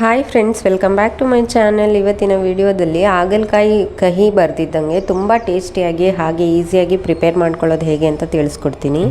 Hi friends welcome back to my channel ಇವತ್ತಿನ ವಿಡಿಯೋದಲ್ಲಿ ಹಾಗಲಕಾಯಿ ಕಹಿ ಬರ್ದಿದ್ದಂಗೆ ತುಂಬ ಟೇಸ್ಟಿಯಾಗಿ ಹಾಗೆ ಈಸಿಯಾಗಿ ಪ್ರಿಪೇರ್ ಮಾಡ್ಕೊಳ್ಳೋದು ಹೇಗೆ ಅಂತ ತಿಳಿಸ್ಕೊಡ್ತೀನಿ.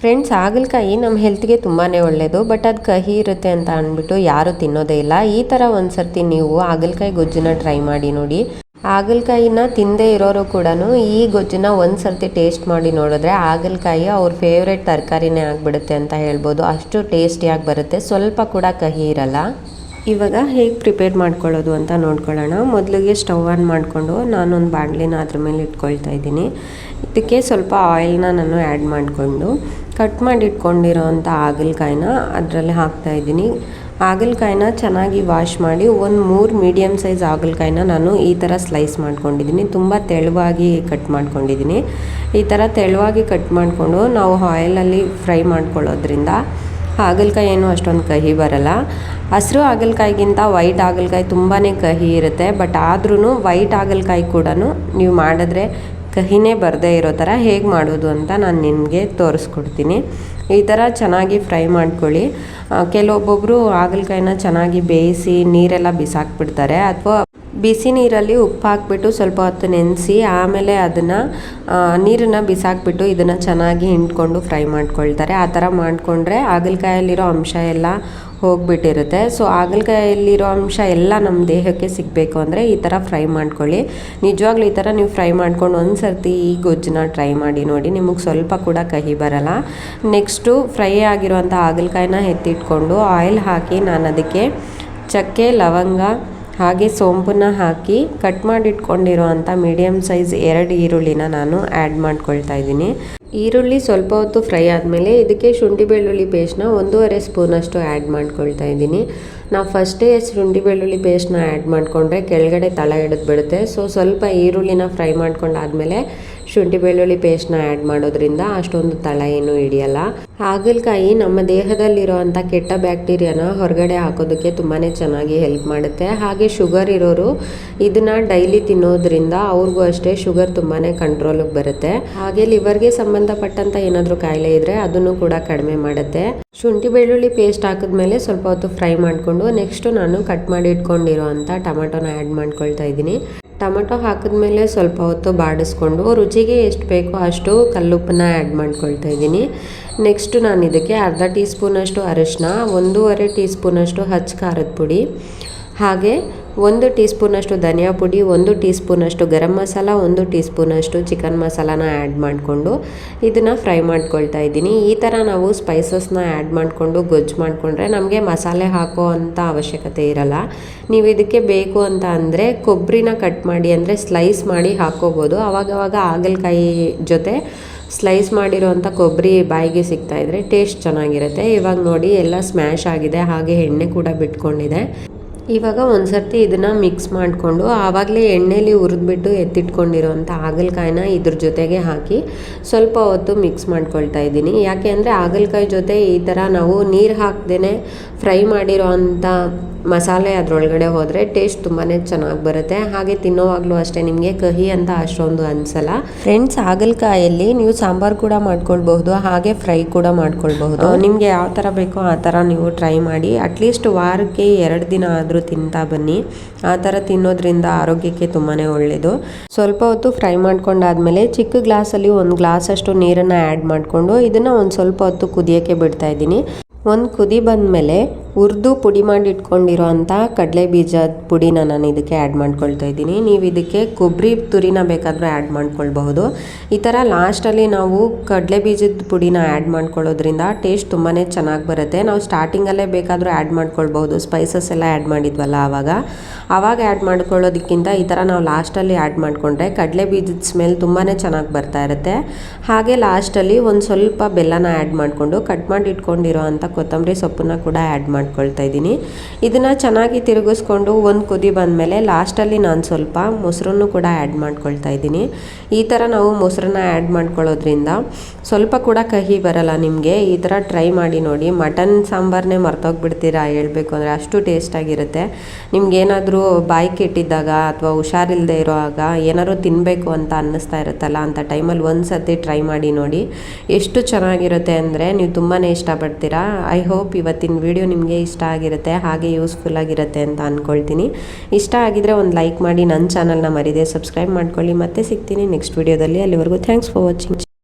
ಫ್ರೆಂಡ್ಸ್ ಹಾಗಲಕಾಯಿ ನಮ್ಮ ಹೆಲ್ತ್ಗೆ ತುಂಬಾ ಒಳ್ಳೆಯದು ಬಟ್ ಅದು ಕಹಿ ಇರುತ್ತೆ ಅಂತ ಅಂದ್ಬಿಟ್ಟು ಯಾರು ತಿನ್ನೋದೇ ಇಲ್ಲ. ಈ ಥರ ಒಂದು ಸರ್ತಿ ನೀವು ಹಾಗಲಕಾಯಿ ಗೊಜ್ಜನ್ನ ಟ್ರೈ ಮಾಡಿ ನೋಡಿ. ಹಾಗಲಕಾಯಿನ ತಿಂದೇ ಇರೋರು ಕೂಡ ಈ ಗೊಜ್ಜನ್ನ ಒಂದು ಸರ್ತಿ ಟೇಸ್ಟ್ ಮಾಡಿ ನೋಡಿದ್ರೆ ಹಾಗಲಕಾಯಿ ಅವ್ರ ಫೇವ್ರೆಟ್ ತರಕಾರಿನೇ ಆಗಿಬಿಡುತ್ತೆ ಅಂತ ಹೇಳ್ಬೋದು. ಅಷ್ಟು ಟೇಸ್ಟಿಯಾಗಿ ಬರುತ್ತೆ. ಸ್ವಲ್ಪ ಕೂಡ ಕಹಿ ಇರಲ್ಲ. ಇವಾಗ ಹೇಗೆ ಪ್ರಿಪೇರ್ ಮಾಡ್ಕೊಳ್ಳೋದು ಅಂತ ನೋಡ್ಕೊಳ್ಳೋಣ. ಮೊದಲಿಗೆ ಸ್ಟವ್ ಆನ್ ಮಾಡಿಕೊಂಡು ನಾನೊಂದು ಬಾಣಲಿನ ಅದ್ರ ಮೇಲೆ ಇಟ್ಕೊಳ್ತಾ ಇದ್ದೀನಿ. ಇದಕ್ಕೆ ಸ್ವಲ್ಪ ಆಯಿಲ್ನ ನಾನು ಆ್ಯಡ್ ಮಾಡಿಕೊಂಡು ಕಟ್ ಮಾಡಿ ಇಟ್ಕೊಂಡಿರೋ ಅಂಥ ಹಾಗಲಕಾಯಿನ ಅದರಲ್ಲಿ ಹಾಕ್ತಾ ಇದ್ದೀನಿ. ಹಾಗಲಕಾಯಿನ ಚೆನ್ನಾಗಿ ವಾಶ್ ಮಾಡಿ ಒಂದು ಮೂರು ಮೀಡಿಯಮ್ ಸೈಜ್ ಹಾಗಲಕಾಯಿನ ನಾನು ಈ ಥರ ಸ್ಲೈಸ್ ಮಾಡ್ಕೊಂಡಿದ್ದೀನಿ. ತುಂಬ ತೆಳುವಾಗಿ ಕಟ್ ಮಾಡ್ಕೊಂಡಿದ್ದೀನಿ. ಈ ಥರ ತೆಳುವಾಗಿ ಕಟ್ ಮಾಡಿಕೊಂಡು ನಾವು ಆಯಿಲಲ್ಲಿ ಫ್ರೈ ಮಾಡ್ಕೊಳ್ಳೋದ್ರಿಂದ ಹಾಗಲಕಾಯಿ ಏನು ಅಷ್ಟೊಂದು ಕಹಿ ಬರಲ್ಲ. ಹಸಿರು ಹಾಗಲಕಾಯಿಗಿಂತ ವೈಟ್ ಹಾಗಲಕಾಯಿ ತುಂಬಾ ಕಹಿ ಇರುತ್ತೆ. ಬಟ್ ಆದ್ರೂ ವೈಟ್ ಹಾಗಲಕಾಯಿ ಕೂಡ ನೀವು ಮಾಡಿದ್ರೆ ಕಹಿನೇ ಬರದೇ ಇರೋ ಥರ ಹೇಗೆ ಮಾಡೋದು ಅಂತ ನಾನು ನಿಮಗೆ ತೋರಿಸ್ಕೊಡ್ತೀನಿ. ಈ ಥರ ಚೆನ್ನಾಗಿ ಫ್ರೈ ಮಾಡ್ಕೊಳ್ಳಿ. ಕೆಲವೊಬ್ಬೊಬ್ಬರು ಹಾಗಲಕಾಯಿನ ಚೆನ್ನಾಗಿ ಬೇಯಿಸಿ ನೀರೆಲ್ಲ ಬಿಸಾಕ್ಬಿಡ್ತಾರೆ ಅಥವಾ ಬಿಸಿ ನೀರಲ್ಲಿ ಉಪ್ಪು ಹಾಕ್ಬಿಟ್ಟು ಸ್ವಲ್ಪ ಹೊತ್ತು ನೆನೆಸಿ, ಆಮೇಲೆ ಅದನ್ನು ನೀರನ್ನು ಬಿಸಾಕ್ಬಿಟ್ಟು ಇದನ್ನು ಚೆನ್ನಾಗಿ ಹಿಂಡ್ಕೊಂಡು ಫ್ರೈ ಮಾಡ್ಕೊಳ್ತಾರೆ. ಆ ಥರ ಮಾಡಿಕೊಂಡ್ರೆ ಹಾಗಲಕಾಯಲ್ಲಿರೋ ಅಂಶ ಎಲ್ಲ ಹೋಗ್ಬಿಟ್ಟಿರುತ್ತೆ. ಸೊ, ಹಾಗಲಕಾಯಲ್ಲಿರೋ ಅಂಶ ಎಲ್ಲ ನಮ್ಮ ದೇಹಕ್ಕೆ ಸಿಗಬೇಕು ಅಂದರೆ ಈ ಥರ ಫ್ರೈ ಮಾಡ್ಕೊಳ್ಳಿ. ನಿಜವಾಗ್ಲೂ ಈ ಥರ ನೀವು ಫ್ರೈ ಮಾಡ್ಕೊಂಡು ಒಂದು ಸರ್ತಿ ಈ ಗೊಜ್ಜನ್ನ ಟ್ರೈ ಮಾಡಿ ನೋಡಿ. ನಿಮಗೆ ಸ್ವಲ್ಪ ಕೂಡ ಕಹಿ ಬರಲ್ಲ. ನೆಕ್ಸ್ಟು ಫ್ರೈ ಆಗಿರುವಂಥ ಹಾಗಲಕಾಯಿನ ಎತ್ತಿಟ್ಕೊಂಡು ಆಯಿಲ್ ಹಾಕಿ ನಾನು ಅದಕ್ಕೆ ಚಕ್ಕೆ, ಲವಂಗ ಹಾಗೆ ಸೋಂಪನ್ನ ಹಾಕಿ ಕಟ್ ಮಾಡಿಟ್ಕೊಂಡಿರೋ ಅಂಥ ಮೀಡಿಯಮ್ ಸೈಜ್ ಎರಡು ಈರುಳ್ಳಿನ ನಾನು ಆ್ಯಡ್ ಮಾಡ್ಕೊಳ್ತಾ ಇದ್ದೀನಿ. ಈರುಳ್ಳಿ ಸ್ವಲ್ಪ ಹೊತ್ತು ಫ್ರೈ ಆದಮೇಲೆ ಇದಕ್ಕೆ ಶುಂಠಿ ಬೆಳ್ಳುಳ್ಳಿ ಪೇಸ್ಟ್ನ ಒಂದೂವರೆ ಸ್ಪೂನಷ್ಟು ಆ್ಯಡ್ ಮಾಡ್ಕೊಳ್ತಾ ಇದ್ದೀನಿ. ನಾವು ಫಸ್ಟೇ ಶುಂಠಿ ಬೆಳ್ಳುಳ್ಳಿ ಪೇಸ್ಟ್ನ ಆ್ಯಡ್ ಮಾಡಿಕೊಂಡ್ರೆ ಕೆಳಗಡೆ ತಳ ಹಿಡಿದು ಬಿಡುತ್ತೆ. ಸೊ ಸ್ವಲ್ಪ ಈರುಳ್ಳಿನ ಫ್ರೈ ಮಾಡ್ಕೊಂಡಾದ್ಮೇಲೆ ಶುಂಠಿ ಬೆಳ್ಳುಳ್ಳಿ ಪೇಸ್ಟ್ನ ಆ್ಯಡ್ ಮಾಡೋದ್ರಿಂದ ಅಷ್ಟೊಂದು ತಳ ಏನು ಹಿಡಿಯಲ್ಲ. ಹಾಗಲಕಾಯಿ ನಮ್ಮ ದೇಹದಲ್ಲಿರುವಂಥ ಕೆಟ್ಟ ಬ್ಯಾಕ್ಟೀರಿಯಾನ ಹೊರಗಡೆ ಹಾಕೋದಕ್ಕೆ ತುಂಬಾ ಚೆನ್ನಾಗಿ ಹೆಲ್ಪ್ ಮಾಡುತ್ತೆ. ಹಾಗೆ ಶುಗರ್ ಇರೋರು ಇದನ್ನ ಡೈಲಿ ತಿನ್ನೋದ್ರಿಂದ ಅವ್ರಿಗೂ ಅಷ್ಟೇ ಶುಗರ್ ತುಂಬಾ ಕಂಟ್ರೋಲಿಗೆ ಬರುತ್ತೆ. ಹಾಗೆ ಲಿವರ್ಗೆ ಸಂಬಂಧಪಟ್ಟಂಥ ಏನಾದರೂ ಕಾಯಿಲೆ ಇದ್ದರೆ ಅದನ್ನು ಕೂಡ ಕಡಿಮೆ ಮಾಡುತ್ತೆ. ಶುಂಠಿ ಬೆಳ್ಳುಳ್ಳಿ ಪೇಸ್ಟ್ ಹಾಕಿದ್ಮೇಲೆ ಸ್ವಲ್ಪ ಹೊತ್ತು ಫ್ರೈ ಮಾಡಿಕೊಂಡು ನೆಕ್ಸ್ಟು ನಾನು ಕಟ್ ಮಾಡಿ ಇಟ್ಕೊಂಡಿರೋ ಅಂಥ ಟೊಮೆಟೊನ ಆ್ಯಡ್ ಮಾಡ್ಕೊಳ್ತಾ ಇದ್ದೀನಿ. ಟೊಮೆಟೊ ಹಾಕಿದ್ಮೇಲೆ ಸ್ವಲ್ಪ ಹೊತ್ತು ಬಾಡಿಸ್ಕೊಂಡು ರುಚಿಗೆ ಎಷ್ಟು ಬೇಕೋ ಅಷ್ಟು ಕಲ್ಲುಪ್ಪನ್ನ ಆ್ಯಡ್ ಮಾಡ್ಕೊಳ್ತಾ ಇದ್ದೀನಿ. ನೆಕ್ಸ್ಟು ನಾನು ಇದಕ್ಕೆ ಅರ್ಧ ಟೀ ಸ್ಪೂನಷ್ಟು ಅರಿಶಿನ ಒಂದೂವರೆ ಟೀ ಸ್ಪೂನಷ್ಟು ಹಚ್ಚ ಖಾರದ ಪುಡಿ ಹಾಗೆ ಒಂದು ಟೀ ಸ್ಪೂನಷ್ಟು ಧನಿಯಾ ಪುಡಿ, ಒಂದು ಟೀ ಸ್ಪೂನಷ್ಟು ಗರಂ ಮಸಾಲ, ಒಂದು ಟೀ ಸ್ಪೂನಷ್ಟು ಚಿಕನ್ ಮಸಾಲಾನ ಆ್ಯಡ್ ಮಾಡಿಕೊಂಡು ಇದನ್ನು ಫ್ರೈ ಮಾಡ್ಕೊಳ್ತಾ ಇದ್ದೀನಿ. ಈ ಥರ ನಾವು ಸ್ಪೈಸಸ್ನ ಆ್ಯಡ್ ಮಾಡಿಕೊಂಡು ಗೊಜ್ಜು ಮಾಡಿಕೊಂಡ್ರೆ ನಮಗೆ ಮಸಾಲೆ ಹಾಕೋ ಅಂಥ ಅವಶ್ಯಕತೆ ಇರಲ್ಲ. ನೀವು ಇದಕ್ಕೆ ಬೇಕು ಅಂತ ಅಂದರೆ ಕೊಬ್ಬರಿನ ಕಟ್ ಮಾಡಿ ಅಂದರೆ ಸ್ಲೈಸ್ ಮಾಡಿ ಹಾಕ್ಕೋಬೋದು ಆವಾಗವಾಗ ಹಾಗಲಕಾಯಿ ಜೊತೆ ಸ್ಲೈಸ್ ಮಾಡಿರೋವಂಥ ಕೊಬ್ಬರಿ ಬಾಯಿಗೆ ಸಿಗ್ತಾ ಇದ್ರೆ ಟೇಸ್ಟ್ ಚೆನ್ನಾಗಿರುತ್ತೆ. ಇವಾಗ ನೋಡಿ ಎಲ್ಲ ಸ್ಮ್ಯಾಶ್ ಆಗಿದೆ. ಹಾಗೆ ಎಣ್ಣೆ ಕೂಡ ಬಿಟ್ಕೊಂಡಿದೆ. ಇವಾಗ ಒಂದು ಸರ್ತಿ ಇದನ್ನು ಮಿಕ್ಸ್ ಮಾಡಿಕೊಂಡು ಆವಾಗಲೇ ಎಣ್ಣೆಲಿ ಹುರಿದ್ಬಿಟ್ಟು ಎತ್ತಿಟ್ಕೊಂಡಿರೋಂಥ ಹಾಗಲಕಾಯಿನ ಇದ್ರ ಜೊತೆಗೆ ಹಾಕಿ ಸ್ವಲ್ಪ ಹೊತ್ತು ಮಿಕ್ಸ್ ಮಾಡ್ಕೊಳ್ತಾ ಇದ್ದೀನಿ. ಯಾಕೆ ಅಂದರೆ ಹಾಗಲಕಾಯಿ ಜೊತೆ ಈ ಥರ ನಾವು ನೀರು ಹಾಕ್ದೇ ಫ್ರೈ ಮಾಡಿರೋ ಅಂಥ ಮಸಾಲೆ ಅದರೊಳಗಡೆ ಹೋದರೆ ಟೇಸ್ಟ್ ತುಂಬಾ ಚೆನ್ನಾಗಿ ಬರುತ್ತೆ. ಹಾಗೆ ತಿನ್ನೋವಾಗಲೂ ಅಷ್ಟೇ ನಿಮಗೆ ಕಹಿ ಅಂತ ಅಷ್ಟೊಂದು ಅನಿಸಲ್ಲ. ಫ್ರೆಂಡ್ಸ್ ಹಾಗಲಕಾಯಲ್ಲಿ ನೀವು ಸಾಂಬಾರು ಕೂಡ ಮಾಡ್ಕೊಳ್ಬಹುದು ಹಾಗೆ ಫ್ರೈ ಕೂಡ ಮಾಡ್ಕೊಳ್ಬಹುದು. ನಿಮಗೆ ಯಾವ ಥರ ಬೇಕೋ ಆ ಥರ ನೀವು ಟ್ರೈ ಮಾಡಿ. ಅಟ್ಲೀಸ್ಟ್ ವಾರಕ್ಕೆ ಎರಡು ದಿನ ಆದರೂ ತಿಂತಾ ಬನ್ನಿ. ಆ ಥರ ತಿನ್ನೋದ್ರಿಂದ ಆರೋಗ್ಯಕ್ಕೆ ತುಂಬಾ ಒಳ್ಳೆಯದು ಸ್ವಲ್ಪ ಹೊತ್ತು ಫ್ರೈ ಮಾಡ್ಕೊಂಡಾದ್ಮೇಲೆ ಚಿಕ್ಕ ಗ್ಲಾಸಲ್ಲಿ ಒಂದು ಗ್ಲಾಸಷ್ಟು ನೀರನ್ನು ಆ್ಯಡ್ ಮಾಡಿಕೊಂಡು ಇದನ್ನು ಒಂದು ಸ್ವಲ್ಪ ಹೊತ್ತು ಕುದಿಯೋಕ್ಕೆ ಬಿಡ್ತಾ ಇದ್ದೀನಿ. ಒಂದು ಕುದಿ ಬಂದಮೇಲೆ ಹುರಿದು ಪುಡಿ ಮಾಡಿ ಇಟ್ಕೊಂಡಿರೋ ಅಂಥ ಕಡಲೆ ಬೀಜದ ಪುಡಿನ ನಾನು ಇದಕ್ಕೆ ಆ್ಯಡ್ ಮಾಡ್ಕೊಳ್ತಾ ಇದ್ದೀನಿ. ನೀವು ಇದಕ್ಕೆ ಕೊಬ್ಬರಿ ತುರಿನ ಬೇಕಾದರೂ ಆ್ಯಡ್ ಮಾಡ್ಕೊಳ್ಬಹುದು. ಈ ಥರ ಲಾಸ್ಟಲ್ಲಿ ನಾವು ಕಡಲೆ ಬೀಜದ ಪುಡಿನ ಆ್ಯಡ್ ಮಾಡ್ಕೊಳ್ಳೋದ್ರಿಂದ ಟೇಸ್ಟ್ ತುಂಬಾ ಚೆನ್ನಾಗಿ ಬರುತ್ತೆ. ನಾವು ಸ್ಟಾರ್ಟಿಂಗಲ್ಲೇ ಬೇಕಾದರೂ ಆ್ಯಡ್ ಮಾಡ್ಕೊಳ್ಬಹುದು. ಸ್ಪೈಸಸ್ ಎಲ್ಲ ಆ್ಯಡ್ ಮಾಡಿದ್ವಲ್ಲ ಆವಾಗ. ಆವಾಗ ಆ್ಯಡ್ ಮಾಡ್ಕೊಳ್ಳೋದಕ್ಕಿಂತ ಈ ಥರ ನಾವು ಲಾಸ್ಟಲ್ಲಿ ಆ್ಯಡ್ ಮಾಡಿಕೊಂಡ್ರೆ ಕಡಲೆ ಬೀಜದ ಸ್ಮೆಲ್ ತುಂಬಾ ಚೆನ್ನಾಗಿ ಬರ್ತಾ ಇರುತ್ತೆ. ಹಾಗೆ ಲಾಸ್ಟಲ್ಲಿ ಒಂದು ಸ್ವಲ್ಪ ಬೆಲ್ಲನ ಆ್ಯಡ್ ಮಾಡಿಕೊಂಡು ಕಟ್ ಮಾಡಿ ಇಟ್ಕೊಂಡಿರೋ ಕೊತ್ತಂಬರಿ ಸೊಪ್ಪನ್ನ ಕೂಡ ಆ್ಯಡ್ ಮಾಡಿ ಮಾಡ್ಕೊಳ್ತಾ ಇದ್ದೀನಿ. ಇದನ್ನು ಚೆನ್ನಾಗಿ ತಿರುಗಿಸ್ಕೊಂಡು ಒಂದು ಕುದಿ ಬಂದಮೇಲೆ ಲಾಸ್ಟಲ್ಲಿ ನಾನು ಸ್ವಲ್ಪ ಮೊಸರನ್ನು ಕೂಡ ಆ್ಯಡ್ ಮಾಡ್ಕೊಳ್ತಾ ಇದ್ದೀನಿ. ಈ ಥರ ನಾವು ಮೊಸರನ್ನ ಆ್ಯಡ್ ಮಾಡ್ಕೊಳ್ಳೋದ್ರಿಂದ ಸ್ವಲ್ಪ ಕೂಡ ಕಹಿ ಬರಲ್ಲ ನಿಮಗೆ. ಈ ಥರ ಟ್ರೈ ಮಾಡಿ ನೋಡಿ. ಮಟನ್ ಸಾಂಬಾರನ್ನೇ ಮರ್ತೋಗ್ಬಿಡ್ತೀರಾ ಹೇಳಬೇಕು ಅಂದರೆ ಅಷ್ಟು ಟೇಸ್ಟಾಗಿರುತ್ತೆ ನಿಮ್ಗೇನಾದರೂ ಬಾಯಿ ಕೆಟ್ಟಿದ್ದಾಗ ಅಥವಾ ಹುಷಾರಿಲ್ಲದೆ ಇರೋವಾಗ ಏನಾದರೂ ತಿನ್ನಬೇಕು ಅಂತ ಅನ್ನಿಸ್ತಾ ಇರುತ್ತಲ್ಲ ಅಂತ ಟೈಮಲ್ಲಿ ಒಂದು ಸರ್ತಿ ಟ್ರೈ ಮಾಡಿ ನೋಡಿ. ಎಷ್ಟು ಚೆನ್ನಾಗಿರುತ್ತೆ ಅಂದರೆ ನೀವು ತುಂಬಾ ಇಷ್ಟಪಡ್ತೀರಾ. ಐ ಹೋಪ್ ಇವತ್ತಿನ ವಿಡಿಯೋ ನಿಮಗೆ ಇಷ್ಟ ಆಗಿರುತ್ತೆ, ಹಾಗೆ ಯೂಸ್ಫುಲ್ ಆಗಿರುತ್ತೆ ಅಂತ ಅಂದ್ಕೊಳ್ತೀನಿ ಇಷ್ಟ ಆಗಿದ್ರೆ ಒಂದು ಲೈಕ್ ಮಾಡಿ ನನ್ನ ಚಾನಲ್ನ ಮರಿದೆ ಸಬ್ಸ್ಕ್ರೈಬ್ ಮಾಡ್ಕೊಳ್ಳಿ. ಮತ್ತೆ ಸಿಗ್ತೀನಿ ನೆಕ್ಸ್ಟ್ ವಿಡಿಯೋದಲ್ಲಿ ಅಲ್ಲಿವರೆಗೂ ಥ್ಯಾಂಕ್ಸ್ ಫಾರ್ ವಾಚಿಂಗ್